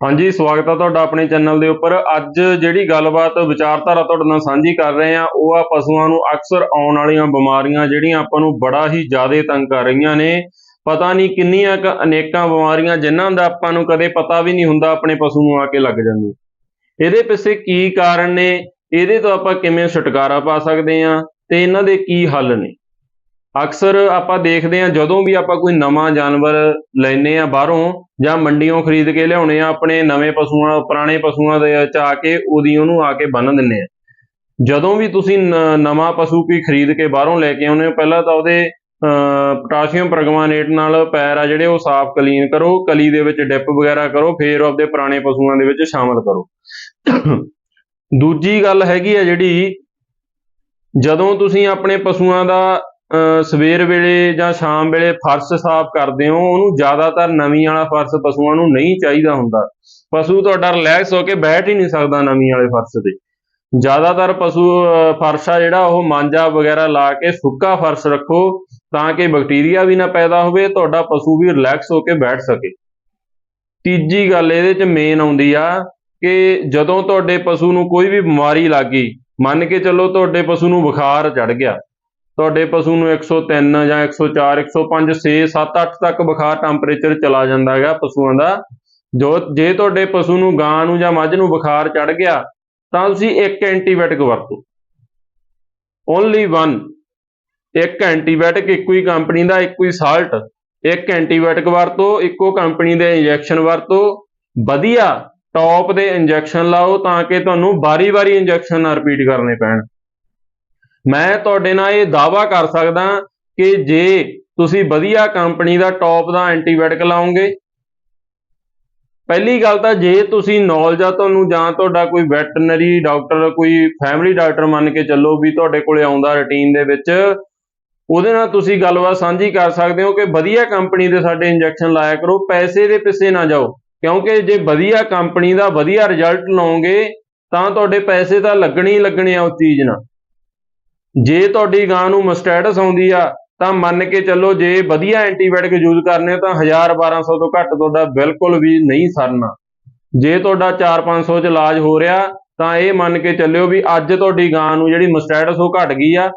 ਹਾਂਜੀ, ਸਵਾਗਤ ਹੈ ਤੁਹਾਡਾ ਆਪਣੇ ਚੈਨਲ ਦੇ ਉੱਪਰ। ਅੱਜ ਜਿਹੜੀ ਗੱਲਬਾਤ ਵਿਚਾਰਧਾਰਾ ਤੁਹਾਡੇ ਨਾਲ ਸਾਂਝੀ ਕਰ ਰਹੇ ਹਾਂ ਉਹ ਆ ਪਸ਼ੂਆਂ ਨੂੰ ਅਕਸਰ ਆਉਣ ਵਾਲੀਆਂ ਬਿਮਾਰੀਆਂ ਜਿਹੜੀਆਂ ਆਪਾਂ ਨੂੰ ਬੜਾ ਹੀ ਜ਼ਿਆਦਾ ਤੰਗ ਕਰ ਰਹੀਆਂ ਨੇ। ਪਤਾ ਨਹੀਂ ਕਿੰਨੀਆਂ ਕੁ ਅਨੇਕਾਂ ਬਿਮਾਰੀਆਂ ਜਿਨ੍ਹਾਂ ਦਾ ਆਪਾਂ ਨੂੰ ਕਦੇ ਪਤਾ ਵੀ ਨਹੀਂ ਹੁੰਦਾ ਆਪਣੇ ਪਸ਼ੂ ਨੂੰ ਆ ਕੇ ਲੱਗ ਜਾਂਦੀ। ਇਹਦੇ ਪਿੱਛੇ ਕੀ ਕਾਰਨ ਨੇ? ਇਹਦੇ ਤੋਂ ਆਪਾਂ ਕਿਵੇਂ ਛੁਟਕਾਰਾ ਪਾ ਸਕਦੇ ਹਾਂ ਤੇ ਇਹਨਾਂ ਦੇ ਕੀ ਹੱਲ ਨੇ? ਅਕਸਰ ਆਪਾਂ ਦੇਖਦੇ ਹਾਂ ਜਦੋਂ ਵੀ ਆਪਾਂ ਕੋਈ ਨਵਾਂ ਜਾਨਵਰ ਲੈਨੇ ਆ ਬਾਹਰੋਂ ਜਾਂ ਮੰਡੀੋਂ ਖਰੀਦ ਕੇ ਲਿਆਉਣੇ ਆ ਆਪਣੇ ਨਵੇਂ ਪਸ਼ੂਆਂ ਪੁਰਾਣੇ ਪਸ਼ੂਆਂ ਦੇ ਚ ਆ ਕੇ ਉਹਦੀ ਉਹਨੂੰ ਆ ਕੇ ਬੰਨ ਦਿੰਨੇ ਆ ਜਦੋਂ ਵੀ ਤੁਸੀਂ ਨਵਾਂ ਪਸ਼ੂ ਕੋਈ ਖਰੀਦ ਕੇ ਬਾਹਰੋਂ ਲੈ ਕੇ ਆਉਨੇ ਹੋ ਪਹਿਲਾਂ ਤਾਂ ਉਹਦੇ ਅਹ, ਪੋਟਾਸ਼ੀਅਮ ਪ੍ਰਗਮਾਨੇਟ ਨਾਲ ਪੈਰ ਆ ਜਿਹੜੇ ਉਹ ਸਾਫ਼ ਕਲੀਨ ਕਰੋ ਕਲੀ ਦੇ ਵਿੱਚ ਡਿਪ ਵਗੈਰਾ ਕਰੋ ਫੇਰ ਆਪਦੇ ਪੁਰਾਣੇ ਪਸ਼ੂਆਂ ਦੇ ਵਿੱਚ ਸ਼ਾਮਲ ਕਰੋ। ਦੂਜੀ ਗੱਲ ਹੈਗੀ ਆ ਜਿਹੜੀ ਜਦੋਂ ਤੁਸੀਂ ਆਪਣੇ ਪਸ਼ੂਆਂ ਦਾ ਸਵੇਰ ਵੇਲੇ ਜਾਂ ਸ਼ਾਮ ਵੇਲੇ ਫਰਸ਼ ਸਾਫ਼ ਕਰਦੇ ਹੋ, ਉਹਨੂੰ ਜ਼ਿਆਦਾਤਰ ਨਵੀਂ ਵਾਲਾ ਫਰਸ਼ ਪਸ਼ੂਆਂ ਨੂੰ ਨਹੀਂ ਚਾਹੀਦਾ ਹੁੰਦਾ। ਪਸ਼ੂ ਤੁਹਾਡਾ ਰਿਲੈਕਸ ਹੋ ਕੇ ਬੈਠ ਹੀ ਨਹੀਂ ਸਕਦਾ ਨਵੀਂ ਵਾਲੇ ਫਰਸ਼ ਤੇ। ਜ਼ਿਆਦਾਤਰ ਪਸ਼ੂ, ਅਹ, ਫਰਸ਼ ਆ ਜਿਹੜਾ, ਉਹ ਮਾਂਜਾ ਵਗੈਰਾ ਲਾ ਕੇ ਸੁੱਕਾ ਫਰਸ਼ ਰੱਖੋ ਤਾਂ ਕਿ ਬੈਕਟੀਰੀਆ ਵੀ ਨਾ ਪੈਦਾ ਹੋਵੇ, ਤੁਹਾਡਾ ਪਸ਼ੂ ਵੀ ਰਿਲੈਕਸ ਹੋ ਕੇ ਬੈਠ ਸਕੇ। ਤੀਜੀ ਗੱਲ ਇਹਦੇ ਚ ਮੇਨ ਆਉਂਦੀ ਆ ਕਿ ਜਦੋਂ ਤੁਹਾਡੇ ਪਸ਼ੂ ਨੂੰ ਕੋਈ ਵੀ ਬਿਮਾਰੀ ਲੱਗ ਗਈ, ਮੰਨ ਕੇ ਚੱਲੋ ਤੁਹਾਡੇ ਪਸ਼ੂ ਨੂੰ ਬੁਖਾਰ ਚੜ ਗਿਆ ਤੁਹਾਡੇ ਪਸ਼ੂ ਨੂੰ 103 ਜਾਂ 104 105 6 7 8 ਤੱਕ ਬੁਖਾਰ ਟੈਂਪਰੇਚਰ ਚਲਾ ਜਾਂਦਾ ਹੈਗਾ ਪਸ਼ੂਆਂ ਦਾ। ਜੋ ਜੇ ਤੁਹਾਡੇ ਪਸ਼ੂ ਨੂੰ ਗਾਂ ਨੂੰ ਜਾਂ ਮੱਝ ਨੂੰ ਬੁਖਾਰ ਚੜ ਗਿਆ, ਤਾਂ ਤੁਸੀਂ ਇੱਕ ਐਂਟੀਬਾਇਓਟਿਕ ਵਰਤੋ। ਓਨਲੀ ਵਨ ਇੱਕ ਐਂਟੀਬਾਇਓਟਿਕ ਇੱਕੋ ਹੀ ਕੰਪਨੀ ਦਾ, ਇੱਕੋ ਹੀ ਸਾਲਟ ਇੱਕ ਐਂਟੀਬਾਇਓਟਿਕ ਵਰਤੋ, ਇੱਕੋ ਕੰਪਨੀ ਦੇ ਇੰਜੈਕਸ਼ਨ ਵਰਤੋ। ਵਧੀਆ। ਟੌਪ ਦੇ ਇੰਜੈਕਸ਼ਨ ਲਾਓ ਤਾਂ ਕਿ ਤੁਹਾਨੂੰ ਵਾਰੀ-ਵਾਰੀ ਇੰਜੈਕਸ਼ਨ ਨਾ ਰਿਪੀਟ ਕਰਨੇ ਪੈਣ। ਮੈਂ ਤੁਹਾਡੇ ਨਾਲ ਇਹ ਦਾਅਵਾ ਕਰ ਸਕਦਾ ਕਿ ਜੇ ਤੁਸੀਂ ਵਧੀਆ ਕੰਪਨੀ ਦਾ ਟੌਪ ਦਾ ਐਂਟੀਬਾਇਓਟਿਕ ਲਾਓਗੇ, ਪਹਿਲੀ ਗੱਲ ਤਾਂ ਜੇ ਤੁਸੀਂ ਨੌਲੇਜ ਆ ਤੁਹਾਨੂੰ ਜਾਂ ਤੁਹਾਡਾ ਕੋਈ ਵੈਟਰਨਰੀ ਡਾਕਟਰ ਕੋਈ ਫੈਮਿਲੀ ਡਾਕਟਰ ਮੰਨ ਕੇ ਚੱਲੋ ਵੀ ਤੁਹਾਡੇ ਕੋਲੇ ਆਉਂਦਾ ਰੁਟੀਨ ਦੇ ਵਿੱਚ, ਉਹਦੇ ਨਾਲ ਤੁਸੀਂ ਗੱਲਬਾਤ ਸਾਂਝੀ ਕਰ ਸਕਦੇ ਹੋ ਕਿ ਵਧੀਆ ਕੰਪਨੀ ਦੇ ਸਾਡੇ ਇੰਜੈਕਸ਼ਨ ਲਾਇਆ ਕਰੋ, ਪੈਸੇ ਦੇ ਪਿੱਛੇ ਨਾ ਜਾਓ। ਕਿਉਂਕਿ ਜੇ ਵਧੀਆ ਕੰਪਨੀ ਦਾ ਵਧੀਆ ਰਿਜ਼ਲਟ ਲਾਉਂਗੇ ਤਾਂ ਤੁਹਾਡੇ ਪੈਸੇ ਤਾਂ ਲੱਗਣੇ ਹੀ ਲੱਗਣੇ ਆ ਉਸ ਚੀਜ਼ ਨਾਲ। ਜੇ ਤੁਹਾਡੀ ਗਾਂ ਨੂੰ ਮਸਟੈਟਸ ਆਉਂਦੀ ਆ, ਤਾਂ ਮੰਨ ਕੇ ਚੱਲੋ ਜੇ ਵਧੀਆ ਐਂਟੀਬਾਇਓਟਿਕ ਯੂਜ਼ ਕਰਨੇ ਆ, ਤਾਂ 1000 1200 ਤੋਂ ਘੱਟ ਤੁਹਾਡਾ ਬਿਲਕੁਲ ਵੀ ਨਹੀਂ ਸਰਨਾ। ਜੇ ਤੁਹਾਡਾ 4-500 ਚ ਇਲਾਜ ਹੋ ਰਿਹਾ, ਤਾਂ ਇਹ ਮੰਨ ਕੇ ਚੱਲਿਓ ਵੀ ਅੱਜ ਤੁਹਾਡੀ ਗਾਂ ਨੂੰ ਜਿਹੜੀ ਮਸਟੈਟਸ ਉਹ ਘਟ ਗਈ ਆ,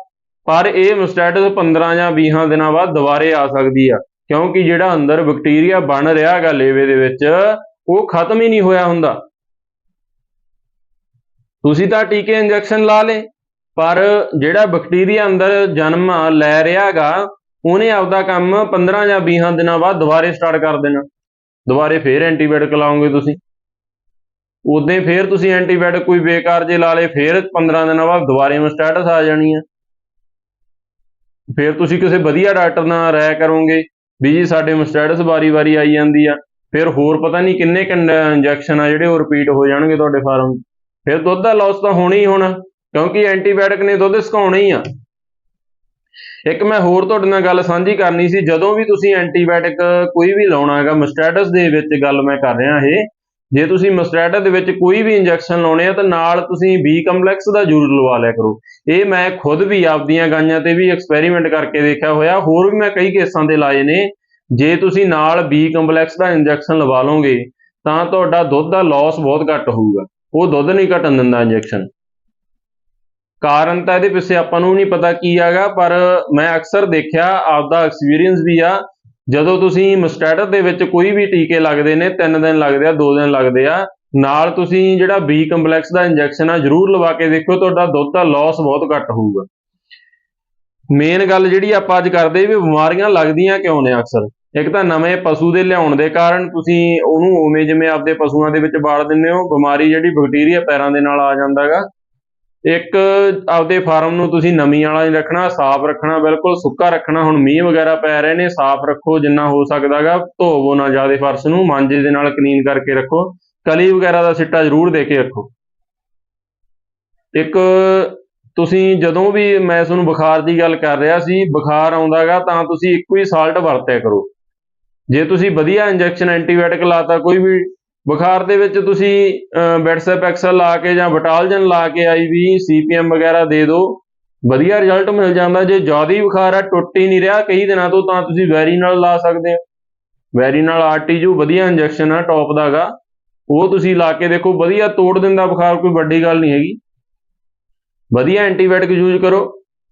ਪਰ ਇਹ ਮਸਟੈਟਸ 15 ਜਾਂ 20 ਦਿਨਾਂ ਬਾਅਦ ਦੁਬਾਰੇ ਆ ਸਕਦੀ ਆ, ਕਿਉਂਕਿ ਜਿਹੜਾ ਅੰਦਰ ਬੈਕਟੀਰੀਆ ਬਣ ਰਿਹਾ ਹੈਗਾ ਲੇਵੇ ਦੇ ਵਿੱਚ, ਉਹ ਖਤਮ ਹੀ ਨਹੀਂ ਹੋਇਆ ਹੁੰਦਾ। ਤੁਸੀਂ ਤਾਂ ਟੀਕੇ ਇੰਜੈਕਸ਼ਨ ਲਾ ਲੇ ਪਰ ਜਿਹੜਾ ਬੈਕਟੀਰੀਆ ਅੰਦਰ ਜਨਮ ਲੈ ਰਿਹਾ ਹੈਗਾ, ਉਹਨੇ ਆਪਦਾ ਕੰਮ 15 ਜਾਂ 20 ਦਿਨਾਂ ਬਾਅਦ ਦੁਬਾਰੇ ਸਟਾਰਟ ਕਰ ਦੇਣਾ। ਦੁਬਾਰੇ ਫੇਰ ਐਂਟੀਬਾਇਓਟਿਕ ਲਾਓਗੇ ਤੁਸੀਂ। ਉਦੋਂ ਹੀ ਫੇਰ ਤੁਸੀਂ ਐਂਟੀਬਾਇਓਟਿਕ ਕੋਈ ਬੇਕਾਰ ਜੇ ਲਾ ਲੇ ਫੇਰ 15 ਦਿਨਾਂ ਬਾਅਦ ਦੁਬਾਰੇ ਮਸਟੈਟਸ ਆ ਜਾਣੀ ਆ। ਫੇਰ ਤੁਸੀਂ ਕਿਸੇ ਵਧੀਆ ਡਾਕਟਰ ਨਾਲ ਰਾਇ ਕਰੋਗੇ ਵੀ ਜੀ ਸਾਡੇ ਮਸਟੈਟਸ ਵਾਰੀ-ਵਾਰੀ ਆਈ ਜਾਂਦੀ ਆ। ਫਿਰ ਹੋਰ ਪਤਾ ਨਹੀਂ ਕਿੰਨੇ ਕਿੰਨੇ ਇੰਜੈਕਸ਼ਨ ਆ ਜਿਹੜੇ ਉਹ ਰਿਪੀਟ ਹੋ ਜਾਣਗੇ ਤੁਹਾਡੇ ਫਾਰਮ। ਫਿਰ ਦੁੱਧ ਦਾ ਲਾਸ ਤਾਂ ਹੋਣਾ ਹੀ ਹੋਣਾ। ਕਿਉਂਕਿ ਐਂਟੀਬਾਇਓਟਿਕ ਨੇ ਦੁੱਧ ਸੁਕਾਉਣਾ ਹੀ ਆ। ਇੱਕ ਮੈਂ ਹੋਰ ਤੁਹਾਡੇ ਨਾਲ ਗੱਲ ਸਾਂਝੀ ਕਰਨੀ ਸੀ, ਜਦੋਂ ਵੀ ਤੁਸੀਂ ਐਂਟੀਬਾਇਓਟਿਕ ਕੋਈ ਵੀ ਲਾਉਣਾ ਹੈਗਾ ਮਸਟੈਟਸ ਦੇ ਵਿੱਚ ਗੱਲ ਮੈਂ ਕਰ ਰਿਹਾ ਇਹ, ਜੇ ਤੁਸੀਂ ਮਸਟੈਟਸ ਦੇ ਵਿੱਚ ਕੋਈ ਵੀ ਇੰਜੈਕਸ਼ਨ ਲਾਉਣੇ ਆ ਤਾਂ ਨਾਲ ਤੁਸੀਂ ਬੀ ਕੰਪਲੈਕਸ ਦਾ ਜ਼ਰੂਰ ਲਵਾ ਲਿਆ ਕਰੋ। ਇਹ ਮੈਂ ਖੁਦ ਵੀ ਆਪਦੀਆਂ ਗਾਈਆਂ ਤੇ ਵੀ ਐਕਸਪੈਰੀਮੈਂਟ ਕਰਕੇ ਦੇਖਿਆ ਹੋਇਆ, ਹੋਰ ਵੀ ਮੈਂ ਕਈ ਕੇਸਾਂ ਤੇ ਲਾਏ ਨੇ। ਜੇ ਤੁਸੀਂ ਨਾਲ ਬੀ ਕੰਪਲੈਕਸ ਦਾ ਇੰਜੈਕਸ਼ਨ ਲਵਾ ਲਓਗੇ, ਤਾਂ ਤੁਹਾਡਾ ਦੁੱਧ ਦਾ ਲਾਸ ਬਹੁਤ ਘੱਟ ਹੋਊਗਾ। ਉਹ ਦੁੱਧ ਨਹੀਂ ਘਟਣ ਦਿੰਦਾ ਇੰਜੈਕਸ਼ਨ। ਕਾਰਨ ਤਾਂ ਇਹਦੇ ਪਿੱਛੇ ਆਪਾਂ ਨੂੰ ਨਹੀਂ ਪਤਾ ਕੀ ਹੈਗਾ, ਪਰ ਮੈਂ ਅਕਸਰ ਦੇਖਿਆ, ਆਪਦਾ ਐਕਸਪੀਰੀਅੰਸ ਵੀ ਆ। ਜਦੋਂ ਤੁਸੀਂ ਮਸਟੈਟਸ ਦੇ ਵਿੱਚ ਕੋਈ ਵੀ ਟੀਕੇ ਲੱਗਦੇ ਨੇ 3 ਦਿਨ ਲੱਗਦੇ ਆ 2 ਦਿਨ ਲੱਗਦੇ ਆ, ਨਾਲ ਤੁਸੀਂ ਜਿਹੜਾ ਬੀ ਕੰਪਲੈਕਸ ਦਾ ਇੰਜੈਕਸ਼ਨ ਆ, ਜ਼ਰੂਰ ਲਵਾ ਕੇ ਦੇਖਿਓ, ਤੁਹਾਡਾ ਦੁੱਧ ਦਾ ਲਾਸ ਬਹੁਤ ਘੱਟ ਹੋਊਗਾ। ਮੇਨ ਗੱਲ ਜਿਹੜੀ ਆਪਾਂ ਅੱਜ ਕਰਦੇ ਵੀ ਬਿਮਾਰੀਆਂ ਲੱਗਦੀਆਂ ਕਿਉਂ ਨੇ ਅਕਸਰ? ਇੱਕ ਤਾਂ ਨਵੇਂ ਪਸ਼ੂ ਦੇ ਲਿਆਉਣ ਦੇ ਕਾਰਨ ਤੁਸੀਂ ਉਹਨੂੰ ਉਵੇਂ ਜਿਵੇਂ ਆਪਦੇ ਪਸ਼ੂਆਂ ਦੇ ਵਿੱਚ ਬਾੜ ਦਿੰਦੇ ਹੋ, ਬਿਮਾਰੀ ਜਿਹੜੀ ਬੈਕਟੀਰੀਆ ਪੈਰਾਂ ਦੇ ਨਾਲ ਆ ਜਾਂਦਾ ਹੈਗਾ ਇੱਕ ਆਪਦੇ ਫਾਰਮ ਨੂੰ ਤੁਸੀਂ ਨਮੀ ਵਾਲਾ ਨਹੀਂ ਰੱਖਣਾ, ਸਾਫ਼ ਰੱਖਣਾ, ਬਿਲਕੁਲ ਸੁੱਕਾ ਰੱਖਣਾ। ਹੁਣ ਮੀਂਹ ਵਗੈਰਾ ਪੈ ਰਹੇ ਨੇ, ਸਾਫ਼ ਰੱਖੋ ਜਿੰਨਾ ਹੋ ਸਕਦਾਗਾ। ਧੋਵੋ ਨਾ ਜ਼ਿਆਦਾ ਫਰਸ਼ ਨੂੰ, ਮਾਂਜੇ ਦੇ ਨਾਲ ਕਲੀਨ ਕਰਕੇ ਰੱਖੋ। ਕਲੀ ਵਗੈਰਾ ਦਾ ਸਿੱਟਾ ਜ਼ਰੂਰ ਦੇ ਕੇ ਰੱਖੋ। ਇੱਕ ਤੁਸੀਂ ਜਦੋਂ ਵੀ ਮੈਂ ਤੁਹਾਨੂੰ ਬੁਖਾਰ ਦੀ ਗੱਲ ਕਰ ਰਿਹਾ ਸੀ, ਬੁਖਾਰ ਆਉਂਦਾਗਾ ਤਾਂ ਤੁਸੀਂ ਇੱਕੋ ਹੀ ਸਾਲਟ ਵਰਤਿਆ ਕਰੋ। ਜੇ ਤੁਸੀਂ ਵਧੀਆ ਇੰਜੈਕਸ਼ਨ ਐਂਟੀਬਾਇਓਟਿਕ ਲਾਤਾ, ਕੋਈ ਵੀ ਬੁਖਾਰ ਦੇ ਵਿੱਚ ਤੁਸੀਂ ਬੈਟਸੈਪ ਐਕਸਲ ਲਾ ਕੇ ਜਾਂ ਬਟਾਲਜਨ ਲਾ ਕੇ ਆਈਵੀ ਸੀਪੀਐਮ ਵਗੈਰਾ ਦੇ ਦਿਓ, ਵਧੀਆ ਰਿਜ਼ਲਟ ਮਿਲ ਜਾਂਦਾ। ਜੇ ਜ਼ਿਆਦਾ ਹੀ ਬੁਖਾਰ ਆ, ਟੁੱਟ ਹੀ ਨਹੀਂ ਰਿਹਾ, ਕਈ ਦਿਨਾਂ ਤੋਂ ਤਾਂ ਤੁਸੀਂ ਵੈਰੀ ਨਾਲ ਲਾ ਸਕਦੇ ਹੋ। ਵੈਰੀ ਨਾਲ ਆਰਟੀਜੂ ਵਧੀਆ ਇੰਜੈਕਸ਼ਨ ਆ ਟੌਪ ਦਾਗਾ ਉਹ ਤੁਸੀਂ ਲਾ ਕੇ ਦੇਖੋ, ਵਧੀਆ ਤੋੜ ਦਿੰਦਾ ਬੁਖਾਰ, ਕੋਈ ਵੱਡੀ ਗੱਲ ਨਹੀਂ ਹੈਗੀ। ਵਧੀਆ ਐਂਟੀਬਾਇਓਟਿਕ ਯੂਜ਼ ਕਰੋ।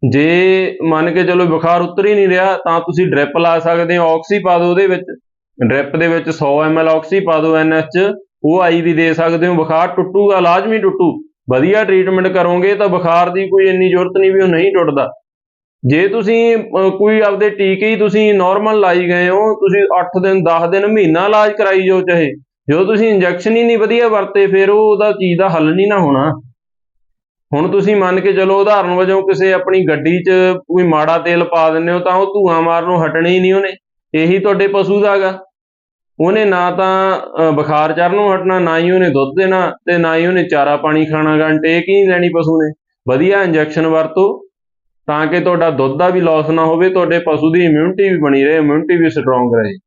ਜੇ ਮੰਨ ਕੇ ਚਲੋ ਬੁਖਾਰ ਉਤਰ ਹੀ ਨਹੀਂ ਰਿਹਾ, ਤਾਂ ਤੁਸੀਂ ਡ੍ਰਿਪ ਲਾ ਸਕਦੇ ਹੋ ਆਕਸੀ ਪਾ ਦਿਓ ਉਹਦੇ ਵਿੱਚ। ਡ੍ਰਿਪ ਦੇ ਵਿੱਚ 100 ml ਆਕਸੀ ਪਾ ਦਿਓ ਐਨਐਸ ਚ ਉਹ ਆਈ ਵੀ ਦੇ ਸਕਦੇ ਹੋ। ਬੁਖਾਰ ਟੁੱਟੂਗਾ, ਲਾਜ਼ਮੀ ਟੁੱਟੂ। ਵਧੀਆ ਟ੍ਰੀਟਮੈਂਟ ਕਰੋਗੇ ਤਾਂ ਬੁਖਾਰ ਦੀ ਕੋਈ ਇੰਨੀ ਜ਼ਰੂਰਤ ਨਹੀਂ ਵੀ ਉਹ ਨਹੀਂ ਟੁੱਟਦਾ। ਜੇ ਤੁਸੀਂ ਕੋਈ ਆਪਦੇ ਟੀਕੇ ਹੀ ਤੁਸੀਂ ਨਾਰਮਲ ਲਾਈ ਗਏ ਹੋ, ਤੁਸੀਂ 8 ਦਿਨ 10 ਦਿਨ, ਮਹੀਨਾ ਇਲਾਜ ਕਰਾਈ ਜਾਓ ਚਾਹੇ, ਜਦੋਂ ਤੁਸੀਂ ਇੰਜੈਕਸ਼ਨ ਹੀ ਨਹੀਂ ਵਧੀਆ ਵਰਤੇ, ਫਿਰ ਉਹ ਉਹਦਾ ਚੀਜ਼ ਦਾ ਹੱਲ ਨਹੀਂ ਨਾ ਹੋਣਾ। ਹੁਣ ਤੁਸੀਂ ਮੰਨ ਕੇ ਚਲੋ, ਉਦਾਹਰਨ ਵਜੋਂ ਕਿਸੇ ਆਪਣੀ ਗੱਡੀ 'ਚ ਕੋਈ ਮਾੜਾ ਤੇਲ ਪਾ ਦਿੰਦੇ ਹੋ, ਤਾਂ ਉਹ ਧੂਆਂ ਮਾਰਨੋਂ ਹਟਣਾ ਹੀ ਨਹੀਂ ਉਹਨੇ। ਇਹੀ ਤੁਹਾਡੇ ਪਸ਼ੂ ਦਾ ਗਾ ਉਹਨੇ ਨਾ ਤਾਂ ਅਹ, ਬੁਖਾਰ ਚੜਨੋਂ ਹਟਣਾ ਨਾ ਹੀ ਉਹਨੇ ਦੁੱਧ ਦੇਣਾ ਤੇ ਨਾ ਹੀ ਉਹਨੇ ਚਾਰਾ ਪਾਣੀ ਖਾਣਾ ਗਾ ਟੇਕ ਹੀ ਲੈਣੀ ਪਸ਼ੂ ਨੇ? ਵਧੀਆ ਇੰਜੈਕਸ਼ਨ ਵਰਤੋ ਤਾਂ ਕਿ ਤੁਹਾਡਾ ਦੁੱਧ ਦਾ ਵੀ ਲਾਸ ਨਾ ਹੋਵੇ ਤੁਹਾਡੇ ਪਸ਼ੂ ਦੀ ਇਮਿਊਨਿਟੀ ਵੀ ਬਣੀ ਰਹੇ ਇਮਿਊਨਿਟੀ ਵੀ ਸਟਰੋਂਗ ਰਹੇ।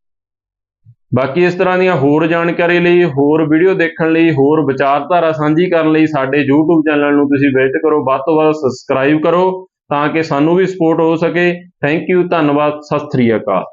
ਬਾਕੀ ਇਸ ਤਰ੍ਹਾਂ ਦੀਆਂ ਹੋਰ ਜਾਣਕਾਰੀ ਲਈ ਹੋਰ ਵੀਡੀਓ ਦੇਖਣ ਲਈ ਹੋਰ ਵਿਚਾਰਧਾਰਾ ਸਾਂਝੀ ਕਰਨ ਲਈ ਸਾਡੇ YouTube ਚੈਨਲ ਨੂੰ ਤੁਸੀਂ ਵਿਜ਼ਿਟ ਕਰੋ ਵੱਧ ਤੋਂ ਵੱਧ ਸਬਸਕ੍ਰਾਈਬ ਕਰੋ ਤਾਂ ਕਿ ਸਾਨੂੰ ਵੀ ਸਪੋਰਟ ਹੋ ਸਕੇ। ਥੈਂਕ ਯੂ ਧੰਨਵਾਦ ਸਤਿ ਸ੍ਰੀ ਅਕਾਲ।